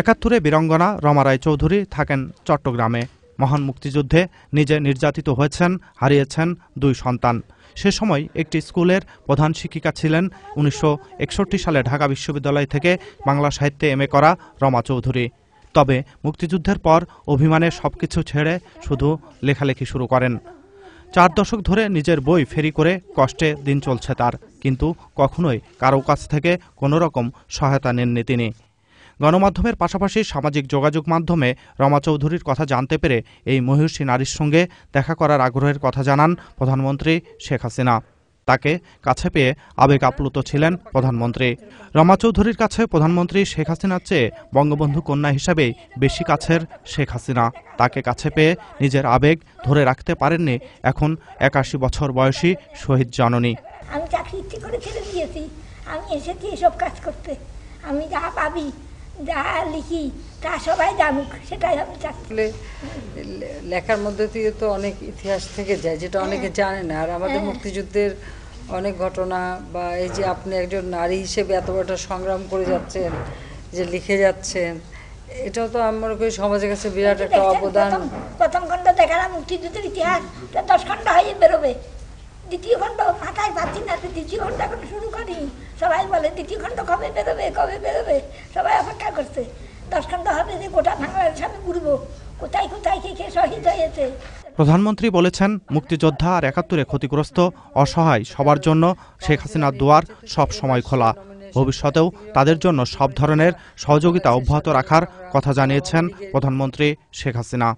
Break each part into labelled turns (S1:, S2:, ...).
S1: একাত্তরে বীরঙ্গনা রমা রায় চৌধুরী থাকেন চট্টগ্রামে। মহান মুক্তিযুদ্ধে নিজে নির্যাতিত হয়েছেন, হারিয়েছেন দুই সন্তান। সে সময় একটি স্কুলের প্রধান শিক্ষিকা ছিলেন উনিশশো একষট্টি সালে ঢাকা বিশ্ববিদ্যালয় থেকে বাংলা সাহিত্যে এমএ করা রমা চৌধুরী। তবে মুক্তিযুদ্ধের পর অভিমানে সবকিছু ছেড়ে শুধু লেখালেখি শুরু করেন। চার দশক ধরে নিজের বই ফেরি করে কষ্টে দিন চলছে তার, কিন্তু কখনোই কারও কাছ থেকে কোনো রকম সহায়তা নেননি তিনি। গণমাধ্যমের পাশাপাশি সামাজিক যোগাযোগ মাধ্যমে রমা চৌধুরীর কথা জানতে পেরে এই মহিষী নারীর সঙ্গে দেখা করার আগ্রহের কথা জানান প্রধানমন্ত্রী শেখ হাসিনা। তাকে কাছে পেয়ে আবেগ আপ্লুত ছিলেন প্রধানমন্ত্রী। রমা চৌধুরীর কাছে প্রধানমন্ত্রী শেখ হাসিনার চেয়ে বঙ্গবন্ধু কন্যা হিসাবেই বেশি কাছের শেখ হাসিনা। তাকে কাছে পেয়ে নিজের আবেগ ধরে রাখতে পারেননি এখন একাশি বছর বয়সী শহীদ জননী।
S2: আমি চাকরি ইচ্ছে করে ছেড়ে দিয়েছি। আমি এসেছি এসব কাজ করতে। আমি যা পাবি যা লিখি তা সবাই জানুক সেটাই আমি চাচ্ছি
S3: লেখার মধ্যে দিয়ে তো অনেক ইতিহাস থেকে যায় যেটা অনেকে জানে না। আর আমাদের মুক্তিযুদ্ধের অনেক ঘটনা বা এই যে আপনি একজন নারী হিসেবে এত বড় সংগ্রাম করে যাচ্ছেন যে লিখে যাচ্ছেন এটাও তো আমার করি সমাজের কাছে বিরাট একটা অবদান।
S2: প্রথম খণ্ড দেখালাম মুক্তিযুদ্ধের ইতিহাস দশ খণ্ড হয়ে বেরোবে। দ্বিতীয় খণ্ড মাথায় পাচ্ছি না দ্বিতীয় খণ্ড এখন শুরু করি। সবাই বলে দ্বিতীয় খণ্ড কবে বেরোবে কবে বেরোবে? সবাই করছে। দশ হবে যে গোটা বাংলাদেশ আমি ঘুরবো কোথায় কোথায়, কে কে শহীদ হয়েছে?
S1: প্রধানমন্ত্রী বলেছেন, মুক্তিযোদ্ধা আর একাত্তরে ক্ষতিগ্রস্ত, অসহায়, সবার জন্য শেখ হাসিনার দুয়ার সব সময় খোলা। ভবিষ্যতেও তাদের জন্য সব ধরনের সহযোগিতা অব্যাহত রাখার কথা জানিয়েছেন প্রধানমন্ত্রী Sheikh Hasina.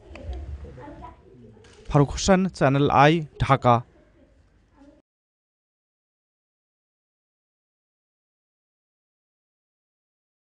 S1: Faruk Hossain, Channel I, Dhaka.